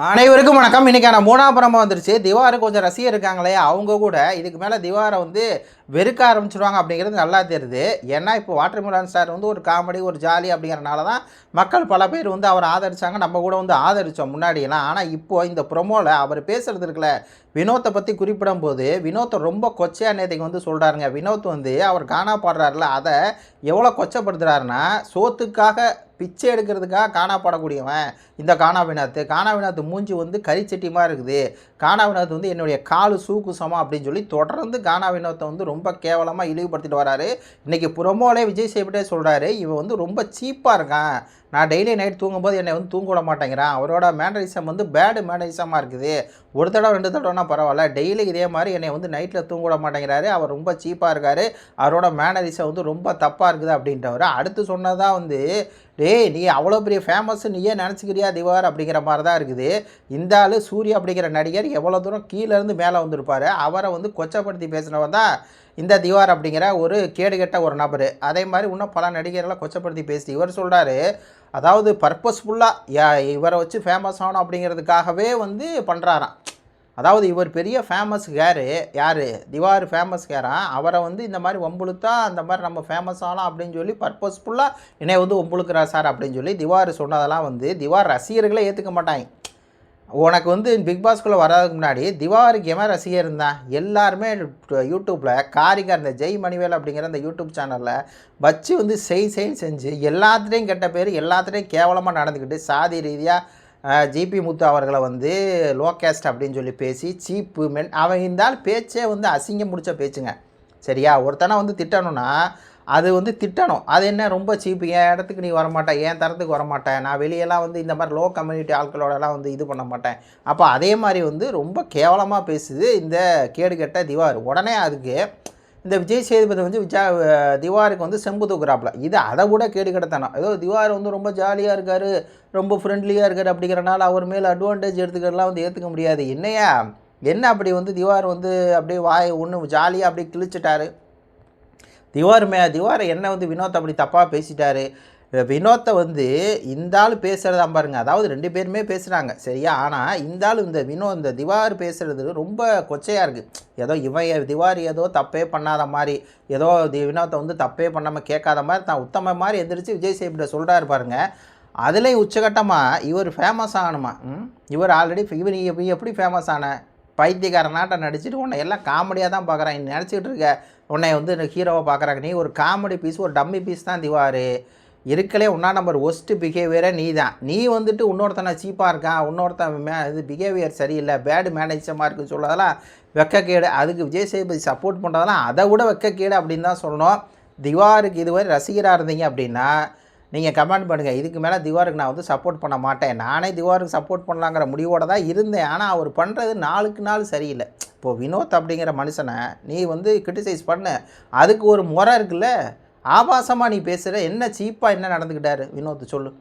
அனைவருக்கும் வணக்கம். இன்னைக்கான மூணாவது படமா வந்துருச்சு. திவாரு கொஞ்சம் ரசிகர் இருக்காங்களே அவங்க கூட. இதுக்கு மேலே திவாரை வந்து வெறுக்க ஆரம்பிச்சிருவாங்க அப்படிங்கிறது நல்லா தெரியுது. ஏன்னா இப்போ வாட்டர்மிலான் ஸ்டார் வந்து ஒரு காமெடி ஒரு ஜாலி அப்படிங்கிறனால தான் மக்கள் பல பேர் வந்து அவரை ஆதரித்தாங்க நம்ம கூட வந்து ஆதரித்தோம் முன்னாடியெல்லாம். ஆனால் இப்போது இந்த ப்ரொமோவில் அவர் பேசுகிறது இருக்கல வினோத்தை பற்றி குறிப்பிடும் போது வினோத்தை ரொம்ப கொச்சையாக நேற்றுக்கு வந்து சொல்கிறாருங்க வினோத் வந்து அவர் காணா பாடுறாருல அதை எவ்வளோ கொச்சப்படுத்துகிறாருன்னா சோத்துக்காக பிச்சை எடுக்கிறதுக்காக காணாப்படக்கூடியவன் இந்த காணாவினாத்து காணாவினாத்து மூஞ்சி வந்து கரிச்சட்டியமாக இருக்குது. காணாவினாத்து வந்து என்னுடைய காலு சூக்கு சமம் அப்படின்னு சொல்லி தொடர்ந்து காணாவினாத்தை வந்து ரொம்ப கேவலமாக இழிவுபடுத்திட்டு வராரு. இன்றைக்கி புறமோலே விஜய் சேபிட்டே சொல்கிறாரு இவன் வந்து ரொம்ப சீப்பாக இருக்கான். நான் டெய்லி நைட் தூங்கும்போது என்னை வந்து தூங்க விட மாட்டேங்கிறான். அவரோட மேனரிசம் வந்து பேடு மேனரிசமாக இருக்குது. ஒரு தடவை ரெண்டு தடவைனா பரவாயில்ல. டெய்லி இதே மாதிரி என்னை வந்து நைட்டில் தூங்க விட மாட்டேங்கிறாரு. அவர் ரொம்ப சீப்பாக இருக்கார். அவரோட மேனரிசம் வந்து ரொம்ப தப்பாக இருக்குது அப்படின்றவர் அடுத்து சொன்னதான் வந்து டேய் நீ அவ்வளோ பெரிய ஃபேமஸ் நீயே நினச்சிக்கிறியா திவார்? அப்படிங்கிற மாதிரி தான் இருக்குது. இந்த ஆள் சூர்யா அப்படிங்கிற நடிகர் எவ்வளோ தூரம் கீழேருந்து மேலே வந்திருப்பார்? அவரை வந்து கொச்சப்படுத்தி பேசினவன் தான் இந்த திவார் அப்படிங்கிற ஒரு கேடுகெட்ட ஒரு நபர். அதே மாதிரி இன்னும் பல நடிகர்களை கொச்சப்படுத்தி பேசி இவர் சொல்கிறாரு அதாவது பர்பஸ்ஃபுல்லாக இவரை வச்சு ஃபேமஸ் ஆகணும் அப்படிங்கிறதுக்காகவே வந்து பண்ணுறாராம் அதாவது இவர் பெரிய ஃபேமஸ் கேரு யார்? திவார் ஃபேமஸ் கேரான் அவரை வந்து இந்த மாதிரி ஒம்புழுத்தா அந்த மாதிரி நம்ம ஃபேமஸ் ஆகலாம் அப்படின்னு சொல்லி பர்பஸ்ஃபுல்லாக என்னை வந்து ஒம்புழுக்கிறா சார் அப்படின்னு சொல்லி திவார் சொன்னதெல்லாம் வந்து திவார் ரசிகர்களே ஏற்றுக்க மாட்டாங்க. உனக்கு வந்து பிக் பாஸ்குள்ளே வர்றதுக்கு முன்னாடி திவாருக்கு எவன் ரசிகர் இருந்தான் எல்லாருமே யூடியூப்பில் காரிகா இந்த ஜெய் மணிவேல் அப்படிங்கிற அந்த யூடியூப் சேனலில் வச்சு வந்து செய் செய் செஞ்சு எல்லாத்துலேயும் கெட்ட பேர் எல்லாத்துலேயும் கேவலமாக நடந்துக்கிட்டு சாதி ரீதியாக ஜிபி முத்து அவர்களை வந்து லோ கேஸ்ட் அப்படின்னு சொல்லி பேசி சீப்பு மென் அவன் இருந்தால் பேச்சே வந்து அசிங்கம் முடித்த பேச்சுங்க. சரியா? ஒருத்தனை வந்து திட்டணும்னா அது வந்து திட்டணும். அது என்ன? ரொம்ப சீப்பு. என் இடத்துக்கு நீ வரமாட்ட என் தரத்துக்கு வரமாட்டேன். நான் வெளியெல்லாம் வந்து இந்த மாதிரி லோ கம்யூனிட்டி ஆட்களோடலாம் வந்து இது பண்ண மாட்டேன். அப்போ அதே மாதிரி வந்து ரொம்ப கேவலமாக பேசுது இந்த கேடுகெட்ட திவார் உடனே அதுக்கு இந்த விஜய் சேதுபதி வந்து விஜா திவாருக்கு வந்து செம்பு தூக்குறாப்புல. இது அதை விட கேடு கெட்டத்தனம் ஏதோ திவார் வந்து ரொம்ப ஜாலியாக இருக்கார் ரொம்ப ஃப்ரெண்ட்லியாக இருக்கார் அப்படிங்கிறனால அவர் மேலே அட்வான்டேஜ் எடுத்துக்கிறலாம் வந்து ஏற்றுக்க முடியாது. என்னையா? என்ன அப்படி வந்து திவார் வந்து அப்படியே வாய் ஒன்று ஜாலியாக அப்படியே கிழிச்சிட்டாரு? திவார் மே திவாரை என்ன வந்து வினோத் அப்படி தப்பாக பேசிட்டாரு? வினோத்தை வந்து இந்த ஆள் பேசுகிறதா பாருங்க. அதாவது ரெண்டு பேருமே பேசுகிறாங்க சரியா? ஆனால் இந்த ஆள் இந்த வினோ இந்த திவார் பேசுகிறது ரொம்ப கொச்சையாக இருக்குது ஏதோ இவன் திவார் ஏதோ தப்பே பண்ணாத மாதிரி ஏதோ தி- வினோத்தை வந்து தப்பே பண்ணாமல் கேட்காத மாதிரி தான் உத்தம மாதிரி எந்திரிச்சு விஜய் சேபிட்ட சொல்கிறாரு பாருங்க. அதுலேயும் உச்சகட்டமாக இவர் ஃபேமஸ் ஆகணுமா? ம்? இவர் ஆல்ரெடி இவர் நீ எப்படி ஃபேமஸ் ஆன? பைத்தியக்காரனாட்டம் நடிச்சுட்டு உன்னை எல்லாம் காமெடியாக தான் பார்க்குறான் நினச்சிக்கிட்டு இருக்க. உன்னை வந்து ஹீரோவை பார்க்குறாங்க நீ ஒரு காமெடி பீஸ் ஒரு டம்மி பீஸ் தான் திவார். இருக்கலே ஒன்றா நம்பர் ஒஸ்ட்டு பிஹேவியரே நீ தான் நீ வந்துட்டு இன்னொருத்தனை சீப்பாக இருக்கான். இன்னொருத்தன் மே இது பிஹேவியர் சரியில்லை. பேடு மேனேஜமாக இருக்குன்னு சொல்கிறதெல்லாம் வெக்கக்கேடு. அதுக்கு விஜய் சேதுபதி சப்போர்ட் பண்ணுறதெல்லாம் அதை விட வெக்கக்கேடு அப்படின்னு தான் சொல்லணும். திவாருக்கு இதுவரை ரசிகராக இருந்தீங்க அப்படின்னா நீங்கள் கமெண்ட் பண்ணுங்கள் இதுக்கு மேலே திவாருக்கு நான் வந்து சப்போர்ட் பண்ண மாட்டேன். நானே திவாருக்கு சப்போர்ட் பண்ணலாங்கிற முடிவோடு தான் இருந்தேன். ஆனால் அவர் பண்ணுறது நாளுக்கு நாள் சரியில்லை. இப்போது வினோத் அப்படிங்கிற மனுஷனை நீ வந்து கிரிட்டிசைஸ் பண்ண. அதுக்கு ஒரு முறை இருக்குல்ல? ஆபாசமாக நீ பேசுகிற என்ன சீப்பாக என்ன நடந்துக்கிட்டாரு வினோத் சொல்லு.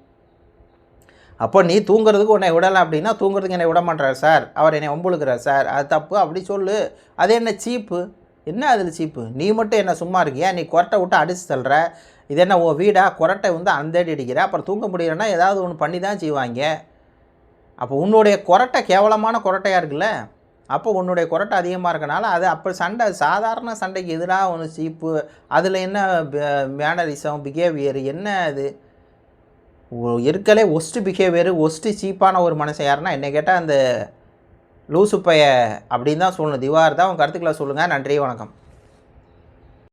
அப்போ நீ தூங்குறதுக்கு உன்னை விடலை அப்படின்னா தூங்குறதுக்கு என்னை விட மாட்டார் சார். அவர் என்னை ஒம்புழுக்கிறார் சார். அது தப்பு அப்படி சொல்லு. அது என்ன சீப்பு? என்ன அதில் சீப்பு? நீ மட்டும் என்ன சும்மா இருக்கியா? நீ கொரட்டை விட்டு அடிச்சு தள்ளுற. இது என்ன உன் வீடா? கொரட்டை வந்து அந்தடி அடிக்கிற. அப்புறம் தூங்க முடியலன்னா ஏதாவது ஒன்று பண்ணி தான் செய்வாங்க. அப்போ உன்னுடைய கொரட்டை கேவலமான கொரட்டையாக இருக்குல்ல? அப்போ உன்னுடைய கொரட்டை அதிகமாக இருக்கனால அது அப்போ சண்டை சாதாரண சண்டைக்கு எதிராக ஒன்று சீப்பு அதில் என்ன மேனரிசம் பிஹேவியர் என்ன அது இருக்கலே ஒஸ்ட்டு பிஹேவியர் ஒஸ்ட்டு சீப்பான ஒரு மனுஷன் யாருன்னா என்னை கேட்டால் அந்த லூசு அப்படின்னு தான் சொல்லணும். திவார் தான் உங்கள் கருத்துக்களை சொல்லுங்கள் நன்றி வணக்கம்.